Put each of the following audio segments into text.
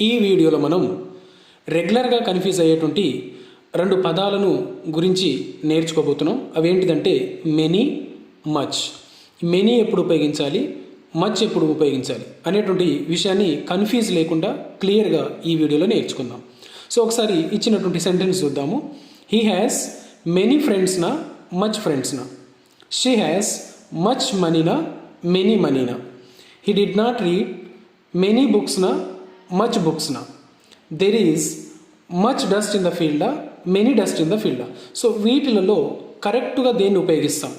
ఈ వీడియోలో మనం రెగ్యులర్గా కన్ఫ్యూజ్ అయ్యేటువంటి రెండు పదాలను గురించి నేర్చుకోబోతున్నాం. అవేంటిదంటే మెనీ మచ్ మెనీ ఎప్పుడు ఉపయోగించాలి? మచ్ ఎప్పుడు ఉపయోగించాలి? అనేటువంటి విషయాన్ని కన్ఫ్యూజ్ లేకుండా క్లియర్గా ఈ వీడియోలో నేర్చుకుందాం. సో ఒకసారి ఇచ్చినటువంటి సెంటెన్స్ చూద్దాము. హీ హ్యాస్ మెనీ ఫ్రెండ్స్నా మచ్ ఫ్రెండ్స్నా షీ హ్యాస్ మచ్ మనీనా many మనీనా he did not read many బుక్స్నా much బుక్స్నా there is much dust in the ఫీల్డా many dust in the ఫీల్డా సో వీటిలలో కరెక్ట్గా దేన్ని ఉపయోగిస్తాం?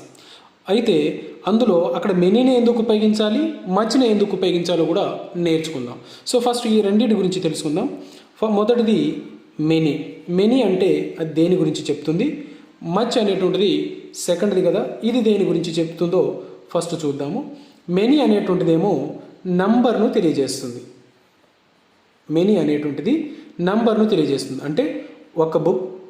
అయితే అందులో అక్కడ మెనీని ఎందుకు ఉపయోగించాలి మచ్ని ఎందుకు ఉపయోగించాలో కూడా నేర్చుకుందాం. సో ఫస్ట్ ఈ రెండింటి గురించి తెలుసుకుందాం. ఫ- మొదటిది మెనీ మెనీ అంటే అది దేని గురించి చెప్తుంది? మచ్ అనేటువంటిది సెకండ్ది కదా. ఇది దేని గురించి చెప్తుందో ఫస్ట్ చూద్దాము. మెనీ అనేటువంటిదేమో నంబర్ను తెలియజేస్తుంది. మెనీ అనేటువంటిది నంబర్ను తెలియజేస్తుంది. అంటే ఒక book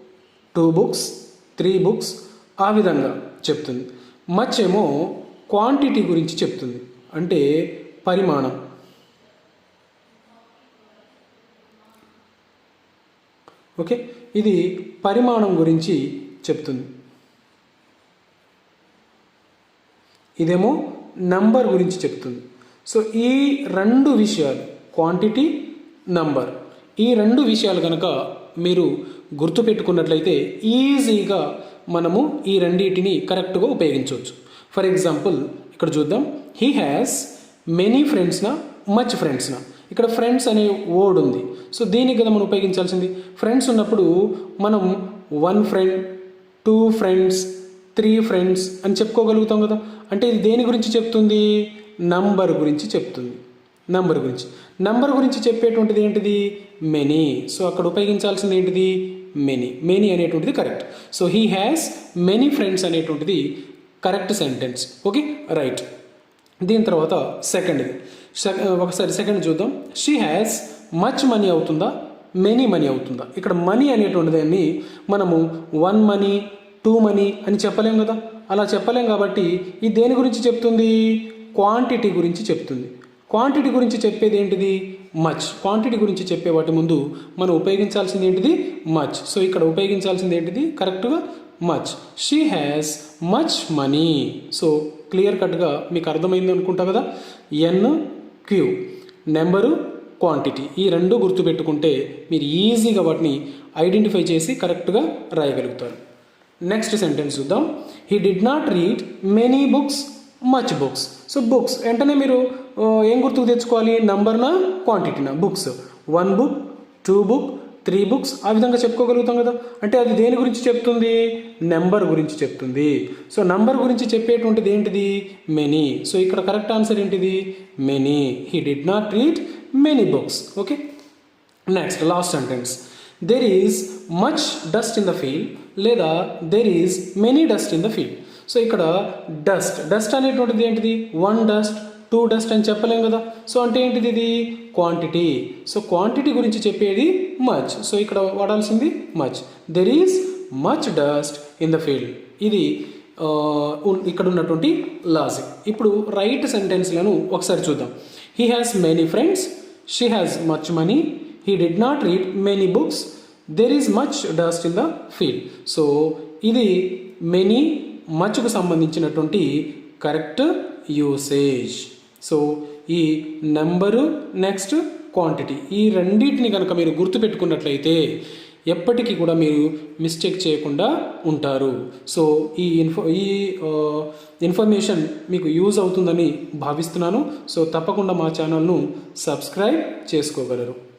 two books three books ఆ విధంగా చెప్తుంది. మచ్ ఏమో క్వాంటిటీ గురించి చెప్తుంది. అంటే పరిమాణం. ఓకే? ఇది పరిమాణం గురించి చెప్తుంది. ఇదేమో నంబర్ గురించి చెప్తుంది. సో ఈ రెండు విషయాలు క్వాంటిటీ నంబర్. ఈ రెండు విషయాలు కనుక మీరు గుర్తుపెట్టుకున్నట్లయితే ఈజీగా మనము ఈ రెండింటిని కరెక్ట్గా ఉపయోగించవచ్చు. ఫర్ ఎగ్జాంపుల్ ఇక్కడ చూద్దాం. హీ హ్యాస్ మెనీ ఫ్రెండ్స్నా మచ్ ఫ్రెండ్స్నా ఇక్కడ ఫ్రెండ్స్ అనే వర్డ్ ఉంది. సో దీనికి కదా మనం ఉపయోగించాల్సింది ఫ్రెండ్స్ ఉన్నప్పుడు మనం one friend two friends three friends అని చెప్పుకోగలుగుతాం కదా. అంటే ఇది దేని గురించి చెప్తుంది? నంబర్ గురించి చెప్తుంది. నంబర్ గురించి. నంబర్ గురించి చెప్పేటువంటిది ఏంటిది? మెనీ సో అక్కడ ఉపయోగించాల్సింది ఏంటిది? మెనీ మెనీ అనేటువంటిది correct so he has many friends అనేటువంటిది కరెక్ట్ సెంటెన్స్ ఓకే రైట్ దీని తర్వాత సెకండ్ది ఒకసారి సెకండ్ చూద్దాం. షీ హ్యాస్ మచ్ మనీ అవుతుందా? మెనీ మనీ అవుతుందా? ఇక్కడ మనీ అనేటువంటి దాన్ని మనము వన్ మనీ టూ మనీ అని చెప్పలేం కదా? అలా చెప్పలేం కాబట్టి ఇది దేని గురించి చెప్తుంది? క్వాంటిటీ గురించి చెప్తుంది. క్వాంటిటీ గురించి చెప్పేది ఏంటిది? మచ్ క్వాంటిటీ గురించి చెప్పే వాటి ముందు మనం ఉపయోగించాల్సింది ఏంటిది? మచ్ సో ఇక్కడ ఉపయోగించాల్సింది ఏంటిది? కరెక్ట్గా much she has much money so clear కట్గా మీకు అర్థమైంది అనుకుంటా కదా? ఎన్ క్యూ నెంబరు క్వాంటిటీ ఈ రెండు గుర్తుపెట్టుకుంటే మీరు ఈజీగా వాటిని ఐడెంటిఫై చేసి కరెక్ట్గా రాయగలుగుతారు. నెక్స్ట్ సెంటెన్స్ చూద్దాం. He did not read many books much books so books వెంటనే మీరు ఏం గుర్తుకు తెచ్చుకోవాలి? నంబర్నా క్వాంటిటీనా books one book two book three books ఆ విధంగా చెప్పుకోగలుగుతాం కదా? అంటే అది దేని గురించి చెప్తుంది? నెంబర్ గురించి చెప్తుంది. సో నంబర్ గురించి చెప్పేటువంటిది ఏంటిది? మెనీ సో ఇక్కడ కరెక్ట్ ఆన్సర్ ఏంటిది? Many he did not read many books okay next last sentence there is much dust in the field లేదా there is many dust in the field so ఇక్కడ dust. Dust అనేటువంటిది ఏంటిది? One dust two dust అని చెప్పలేం కదా. So అంటే ఏంటిది ఇది? క్వాంటిటీ. సో క్వాంటిటీ గురించి చెప్పేది మచ్. సో ఇక్కడ వాడాల్సింది much. There is much dust in the field ఇది ఇక్కడ ఉన్నటువంటి లాజిక్ ఇప్పుడు రైట్ సెంటెన్స్లను ఒకసారి చూద్దాం. He has many friends she has much money he did not read many books there is much dust in the field so ఇది many మచ్కు సంబంధించినటువంటి కరెక్ట్ యూసేజ్ సో ఈ నెంబరు నెక్స్ట్ క్వాంటిటీ ఈ రెండింటిని కనుక మీరు గుర్తుపెట్టుకున్నట్లయితే ఎప్పటికీ కూడా మీరు మిస్టేక్ చేయకుండా ఉంటారు. సో ఈ ఇన్ఫో ఈ ఇన్ఫర్మేషన్ మీకు యూజ్ అవుతుందని భావిస్తున్నాను. సో తప్పకుండా మా ఛానల్ను సబ్స్క్రైబ్ చేసుకోగలరు.